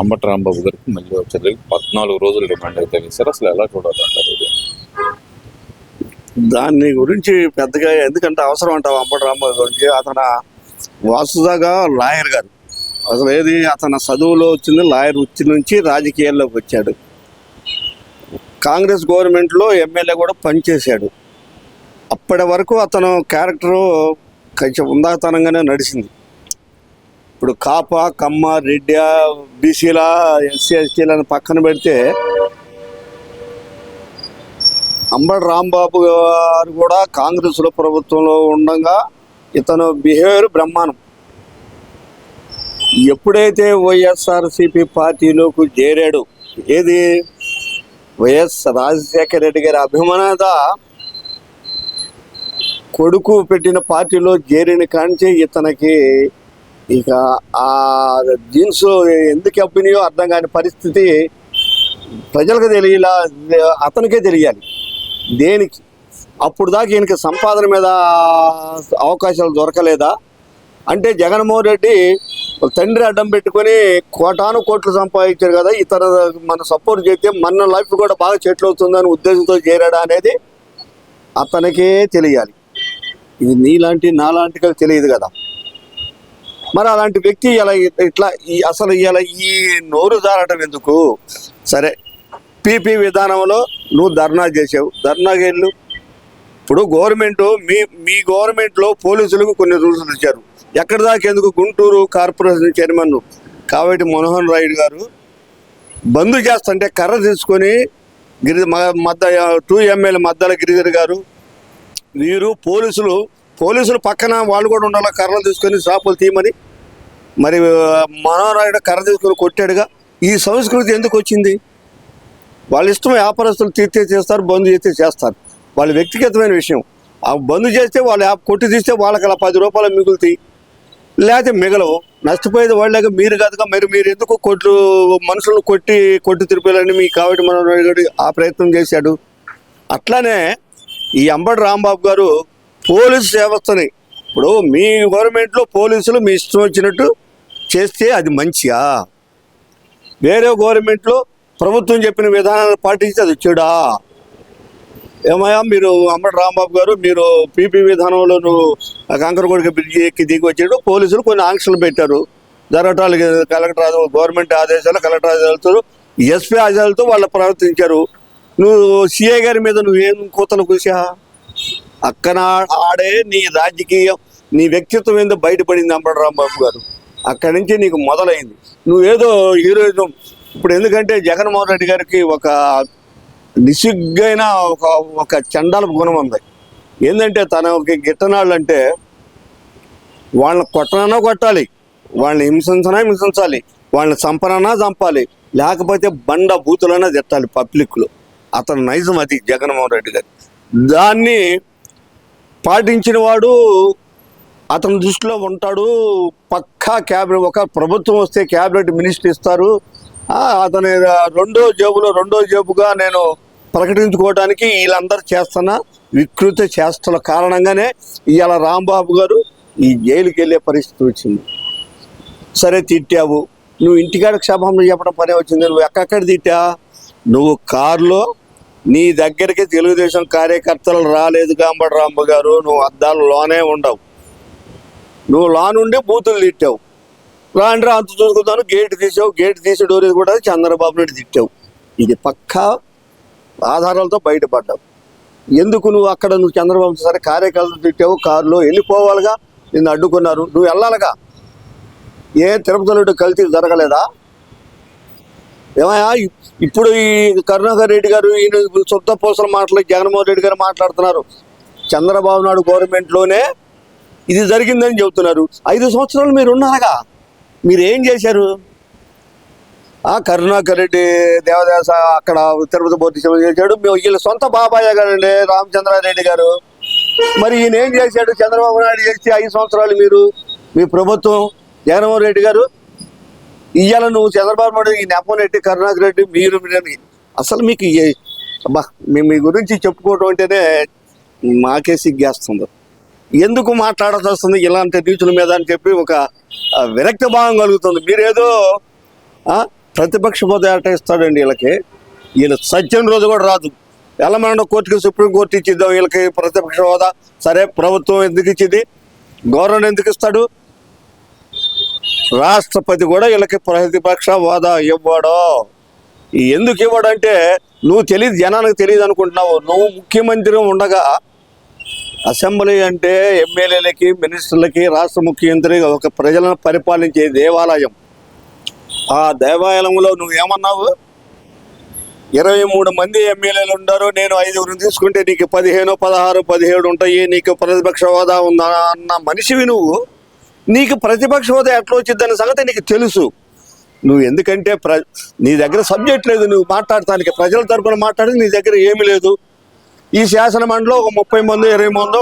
అంబటి రాంబాబు గారికి మళ్ళీ వచ్చేది పద్నాలుగు రోజులు రిమాండ్ అయితే వేశారు అసలు ఎలా చూడాలంటారు ఇది? దాన్ని గురించి పెద్దగా ఎందుకంటే అవసరం అంటావు అంబటి రాంబాబు గురించి. అతను వాసుదాగా లాయర్ గారు. అసలు ఏది? అతను చదువులో వచ్చింది లాయర్ వచ్చి నుంచి రాజకీయాల్లోకి వచ్చాడు. కాంగ్రెస్ గవర్నమెంట్లో ఎమ్మెల్యే కూడా పనిచేశాడు. అప్పటి వరకు అతను క్యారెక్టరు కొంచెం ఉందాతనంగానే నడిచింది. ఇప్పుడు కాప కమ్మ రెడ్డి బీసీల ఎస్సీ ఎస్టీలను పక్కన పెడితే అంబడి రాంబాబు గారు కూడా కాంగ్రెస్లో ప్రభుత్వంలో ఉండగా ఇతను బిహేవియర్ బ్రహ్మాండం. ఎప్పుడైతే వైఎస్ఆర్సిపి పార్టీలోకి చేరాడు ఏది? వైఎస్ రాజశేఖర రెడ్డి గారి అభిమానత కొడుకు పెట్టిన పార్టీలో చేరిన కాంచే ఇతనికి ఇక ఆ జీన్స్ ఎందుకు అబ్బినాయో అర్థం కాని పరిస్థితి ప్రజలకు తెలియలా అతనికే తెలియాలి. దేనికి? అప్పుడు దాకా ఈయనకి సంపాదన మీద అవకాశాలు దొరకలేదా? అంటే జగన్మోహన్ రెడ్డి తండ్రి అడ్డం పెట్టుకొని కోటాను కోట్లు సంపాదించారు కదా ఇతర మన సపోర్ట్ చేస్తే మన లైఫ్ కూడా బాగా చెట్లు అవుతుందని ఉద్దేశంతో చేరాడా అనేది అతనికే తెలియాలి. ఇది నీలాంటి నాలాంటి తెలియదు కదా. మరి అలాంటి వ్యక్తి ఇలా ఇట్లా ఈ అసలు ఇలా ఈ నోరు జారటం ఎందుకు? సరే పీపీ విధానంలో నువ్వు ధర్నా చేసావు ధర్నాకి వెళ్ళు ఇప్పుడు గవర్నమెంట్ మీ మీ గవర్నమెంట్లో పోలీసులకు కొన్ని రూల్స్ ఇచ్చారు. ఎక్కడి దాకా ఎందుకు? గుంటూరు కార్పొరేషన్ చైర్మన్ కావేటి మనోహర్ రాయుడు గారు బంద్ చేస్తుంటే కర్ర తీసుకొని గిరి మ- మద్ద టూ ఎమ్మెల్యే మద్దల గిరిధర్ గారు వీరు పోలీసులు పోలీసులు పక్కన వాళ్ళు కూడా ఉండాలి? కర్రలు తీసుకొని షాపులు తీయమని. మరి మనోరాయుడు కర్ర తీసుకొని కొట్టాడుగా. ఈ సంస్కృతి ఎందుకు వచ్చింది? వాళ్ళ ఇష్టం వ్యాపారస్తులు తీర్తే చేస్తారు బంద్ చేస్తే చేస్తారు. వాళ్ళ వ్యక్తిగతమైన విషయం. ఆ బంద్ చేస్తే వాళ్ళు యాప్ కొట్టి తీస్తే వాళ్ళకి అలా పది రూపాయలు మిగులుతాయి. లేకపోతే మిగలవు. నష్టపోయేది వాళ్ళగా మీరు కాదుగా మరి మీరు ఎందుకు కొట్లు మనుషులను కొట్టి కొట్టి తిరిపేయాలని మీ కాబట్టి మన ఆ ప్రయత్నం చేశాడు. అట్లానే ఈ అంబటి రాంబాబు గారు పోలీసు వ్యవస్థని. ఇప్పుడు మీ గవర్నమెంట్లో పోలీసులు మీ ఇష్టం వచ్చినట్టు చేస్తే అది మంచియా? వేరే గవర్నమెంట్లో ప్రభుత్వం చెప్పిన విధానాన్ని పాటించి అది చెడా? ఏమయ్యా మీరు అమ్మటి రాంబాబు గారు మీరు పీపీ విధానంలో నువ్వు కంకరగొడికి బ్రిడ్జి ఎక్కి దిగి వచ్చాడు. పోలీసులు కొన్ని ఆంక్షలు పెట్టారు. జరగటాలు కలెక్టర్ గవర్నమెంట్ ఆదేశాలు కలెక్టర్ ఆదేశాలతో ఎస్పీ ఆదేశాలతో వాళ్ళు ప్రవర్తించారు. నువ్వు సిఐ గారి మీద నువ్వేం కూతలు కూసా అక్కన ఆడే నీ రాజకీయం నీ వ్యక్తిత్వం ఏందో బయటపడింది అంబడరాం రాంబాబు గారు. అక్కడి నుంచి నీకు మొదలైంది. నువ్వేదో హీరోయిజం. ఇప్పుడు ఎందుకంటే జగన్మోహన్ రెడ్డి గారికి ఒక నిసిగ్గైన ఒక ఒక చండాల గుణం ఉంది. ఏంటంటే తన ఒక గిట్టనాళ్ళు అంటే వాళ్ళని కొట్టనన్నా కొట్టాలి వాళ్ళని హింసించనా హింసించాలి వాళ్ళని చంపనన్నా చంపాలి లేకపోతే బండ బూతులన్నా తిట్టాలి పబ్లిక్లో. అతను నైజం అది జగన్మోహన్ రెడ్డి గారు. దాన్ని పాటించిన వాడు అతని దృష్టిలో ఉంటాడు. పక్కా క్యాబినెట్ ఒక ప్రభుత్వం వస్తే క్యాబినెట్ మినిస్టర్ ఇస్తారు. అతని రెండో జేబులో రెండో జేబుగా నేను ప్రకటించుకోవడానికి వీళ్ళందరూ చేస్తున్న వికృత చేష్టల కారణంగానే ఇవాళ రాంబాబు గారు ఈ జైలుకి వెళ్ళే పరిస్థితి వచ్చింది. సరే తిట్టావు. నువ్వు ఇంటికాడ క్షమాపణ చెప్పడం పనే వచ్చింది. నువ్వు ఎక్కడెక్కడ తిట్టా? నువ్వు కారులో నీ దగ్గరికి తెలుగుదేశం కార్యకర్తలు రాలేదు కాంబడి రాంబ గారు నువ్వు అద్దాలలోనే ఉండవు. నువ్వు లానుండి బూతులు తిట్టావు. రాండ్రా అంత చూసుకుంటాను గేటు తీసావు గేట్ తీసే డోరీ కూడా చంద్రబాబు నాయుడు తిట్టావు. ఇది పక్కా ఆధారాలతో బయటపడ్డావు. ఎందుకు నువ్వు అక్కడ నువ్వు చంద్రబాబు సరే కార్యకర్తలు తిట్టావు కారులో వెళ్ళిపోవాలిగా నిన్ను అడ్డుకున్నారు. నువ్వు వెళ్ళాలిగా. ఏ తిరుపతిలో కల్తీ జరగలేదా? ఏమయ్యా? ఇప్పుడు ఈ కరుణాకర్ రెడ్డి గారు ఈయన సొంత పోసల మాటలు జగన్మోహన్ రెడ్డి గారు మాట్లాడుతున్నారు. చంద్రబాబు నాయుడు గవర్నమెంట్లోనే ఇది జరిగిందని చెబుతున్నారు. ఐదు సంవత్సరాలు మీరు ఉన్నారుగా. మీరు ఏం చేశారు? ఆ కరుణాకర్ రెడ్డి దేవదాస అక్కడ తిరుపతి బోర్డు చేశాడు. మేము వీళ్ళ సొంత బాబాయ్ గారండి రామచంద్రారెడ్డి గారు. మరి ఈయన ఏం చేశాడు? చంద్రబాబు నాయుడు చేసి ఐదు సంవత్సరాలు మీరు మీ ప్రభుత్వం జగన్మోహన్ రెడ్డి గారు ఇవాళ నువ్వు చంద్రబాబు నాయుడు ఈ నెపం రెడ్డి కరుణాకర్ రెడ్డి మీరు అసలు మీకు ఏ- అబ్బా మీ మీ గురించి చెప్పుకోవడం అంటేనే మాకే సిగ్గేస్తుంది. ఎందుకు మాట్లాడాల్సి వస్తుంది ఇలాంటి న్యూచుల మీద అని చెప్పి ఒక విరక్త భావం కలుగుతుంది. మీరేదో ప్రతిపక్ష హోదా ఎట్ట ఇస్తాడండి వీళ్ళకి. ఈయన సత్యం రోజు కూడా రాదు. ఎల్లమన్న కోర్టుకి సుప్రీంకోర్టు ఇచ్చిద్దాం వీళ్ళకి ప్రతిపక్ష హోదా. సరే ప్రభుత్వం ఎందుకు ఇచ్చింది? గవర్నమెంట్ ఎందుకు ఇస్తాడు? రాష్ట్రపతి కూడా వీళ్ళకి ప్రతిపక్ష హోదా ఇవ్వడు. ఎందుకు ఇవ్వడంటే నువ్వు తెలియదు జనానికి తెలియదు అనుకుంటున్నావు. నువ్వు ముఖ్యమంత్రి ఉండగా అసెంబ్లీ అంటే ఎమ్మెల్యేలకి మినిస్టర్లకి రాష్ట్ర ముఖ్యమంత్రి ఒక ప్రజలను పరిపాలించే దేవాలయం. ఆ దేవాలయంలో నువ్వు ఏమన్నావు? ఇరవై మూడు మంది ఎమ్మెల్యేలు ఉన్నారు. నేను ఐదుగురిని తీసుకుంటే నీకు పదిహేను పదహారు పదిహేడు ఉంటాయి. నీకు ప్రతిపక్ష హోదా ఉందా అన్న మనిషివి నువ్వు. నీకు ప్రతిపక్ష హోదా ఎట్లా వచ్చిందన్న సంగతి నీకు తెలుసు. నువ్వు ఎందుకంటే ప్ర నీ దగ్గర సబ్జెక్ట్ లేదు నువ్వు మాట్లాడటానికి. ప్రజల తరపున మాట్లాడేది నీ దగ్గర ఏమీ లేదు. ఈ శాసన మండలిలో ఒక ముప్పై మంది ఇరవై మంది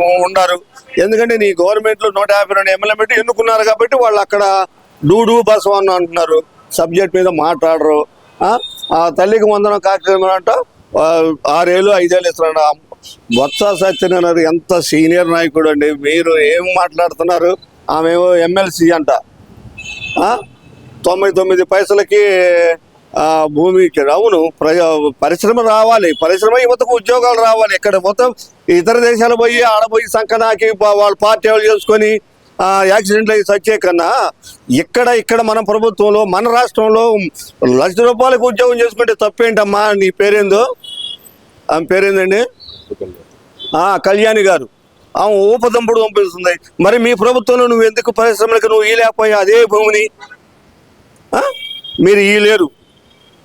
ఉన్నారు. ఎందుకంటే నీ గవర్నమెంట్లో నూట యాభై రెండు ఎమ్మెల్యే పెట్టి ఎన్నుకున్నారు కాబట్టి వాళ్ళు అక్కడ డూడు బసవన్ అంటున్నారు. సబ్జెక్ట్ మీద మాట్లాడరు. ఆ? తల్లికి వందనం కార్యక్రమం అంట ఆరేళ్ళు ఐదేళ్ళు ఇస్తున్నాడు బొత్స సత్యనారాయణ ఎంత సీనియర్ నాయకుడు అండి. మీరు ఏం మాట్లాడుతున్నారు? ఆమె ఎమ్మెల్సీ అంట. తొంభై తొమ్మిది పైసలకి భూమి అవును ప్రజ పరిశ్రమ రావాలి. పరిశ్రమ యువతకు ఉద్యోగాలు రావాలి. ఇక్కడ మొత్తం ఇతర దేశాలు పోయి ఆడపోయి సంకనాకి వాళ్ళు వాళ్ళ పార్టీ వాళ్ళు చేసుకొని యాక్సిడెంట్లు అయ్యి చచ్చే కన్నా ఇక్కడ ఇక్కడ మన ప్రభుత్వంలో మన రాష్ట్రంలో లక్ష రూపాయలకు ఉద్యోగం చేసుకుంటే తప్పేంటమ్మా? నీ పేరేందో? ఆమె పేరేందండి? కళ్యాణి గారు. ఆమె ఊపదంపుడు పంపిస్తుంది. మరి మీ ప్రభుత్వంలో నువ్వు ఎందుకు పరిశ్రమలకు నువ్వు ఈ లేకపోయా అదే భూమిని? మీరు ఈ లేరు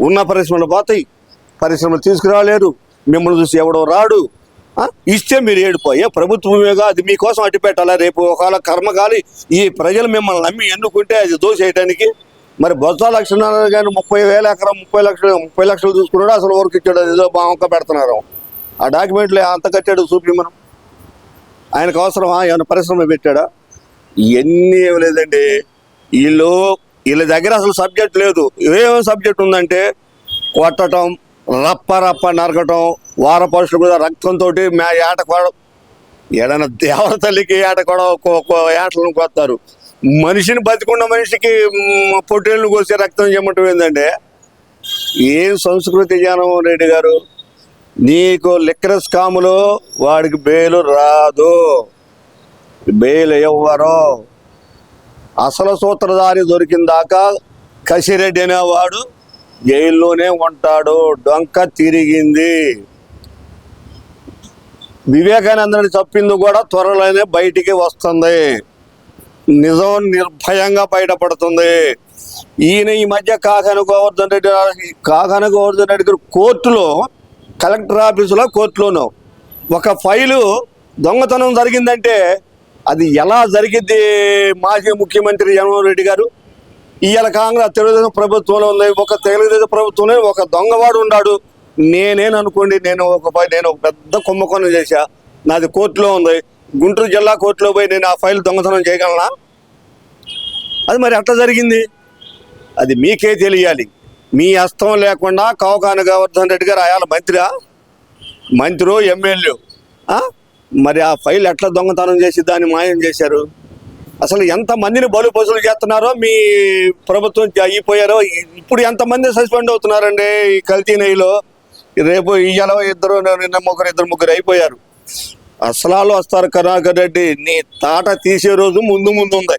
ఉన్న పరిశ్రమలు పోతాయి. పరిశ్రమలు తీసుకురాలేరు. మిమ్మల్ని చూసి ఎవడో రాడు. ఇస్తే మీరు ఏడిపోయే ప్రభుత్వమేగా? అది మీకోసం అట్టి పెట్టాలా రేపు ఒకవేళ కర్మకాలి ఈ ప్రజలు మిమ్మల్ని నమ్మి ఎన్నుకుంటే అది దోసేయటానికి మరి బొత్స లక్షణాలు కానీ ముప్పై వేల ఎకరం ముప్పై లక్షలు ముప్పై లక్షలు చూసుకున్నాడు అసలు ఊరికి ఇచ్చాడు ఏదో బాగా పెడుతున్నారు. ఆ డాక్యుమెంట్లు అంత కట్టాడు చూపి మనం ఆయనకు అవసరమా? ఏమైనా పరిశ్రమ పెట్టాడా? ఇవన్నీ లేదండి. వీళ్ళు వీళ్ళ దగ్గర అసలు సబ్జెక్ట్ లేదు. ఏమేమి సబ్జెక్ట్ ఉందంటే కొట్టడం రప్ప రప్ప నరకటం వార పరుషులు కూడా రక్తంతో మే ఏట కొడ ఏడైనా దేవర తల్లికి ఏట కూడా ఏటలను కొత్తారు మనిషిని బతికున్న మనిషికి మ్, పొట్టేళ్ళు కోసి రక్తం చెమ్మటం ఏంటంటే ఏం సంస్కృతి జ్ఞానం రెడ్డి గారు? నీకు లిక్కర స్కాములు వాడికి బెయిల్ రాదు. బెయిల్ ఇవ్వరు అసలు సూత్రధారి దొరికిన దాకా కసిరెడ్డి అనేవాడు జైల్లోనే ఉంటాడు. డొంక తిరిగింది. వివేకానందని చెప్పింది కూడా త్వరలోనే బయటికి వస్తుంది. నిజం నిర్భయంగా బయటపడుతుంది. ఈయన ఈ మధ్య కాకన గోవర్ధన్ రెడ్డి కాకన గోవర్ధన్ రెడ్డి గారు కోర్టులో కలెక్టర్ ఆఫీసులో కోర్టులోనో. ఒక ఫైలు దొంగతనం జరిగిందంటే అది ఎలా జరిగింది మాజీ ముఖ్యమంత్రి జగన్మోహన్ రెడ్డి గారు? ఇవాళ కాంగ్రెస్ తెలుగుదేశం ప్రభుత్వంలో ఉంది ఒక తెలుగుదేశం ప్రభుత్వంలో ఒక దొంగవాడు ఉన్నాడు. నేనేననుకోండి నేను ఒక పై- నేను ఒక పెద్ద కుంభకోణం చేశా. నాది కోర్టులో ఉంది. గుంటూరు జిల్లా కోర్టులో పోయి నేను ఆ ఫైల్ దొంగతనం చేయగలనా? అది మరి ఎట్లా జరిగింది? అది మీకే తెలియాలి. మీ హస్తం లేకుండా కవకాన గోవర్ధన్ రెడ్డి గారు ఆయాల మంత్రిగా మంత్రి ఎమ్మెల్యే. మరి ఆ ఫైల్ ఎట్లా దొంగతనం చేసి దాన్ని మాయం చేశారు? అసలు ఎంతమందిని బలు పసులు చేస్తున్నారో మీ ప్రభుత్వం అయిపోయారో? ఇప్పుడు ఎంతమంది సస్పెండ్ అవుతున్నారండి ఈ కల్తీ నెయ్యిలో? రేపు ఇయ్యాల ఇద్దరు నిన్న ముగ్గురు ఇద్దరు ముగ్గురు అయిపోయారు. అసలాలు వస్తారు కరుణాకర్ రెడ్డి. నీ తాట తీసే రోజు ముందు ముందు ఉంది.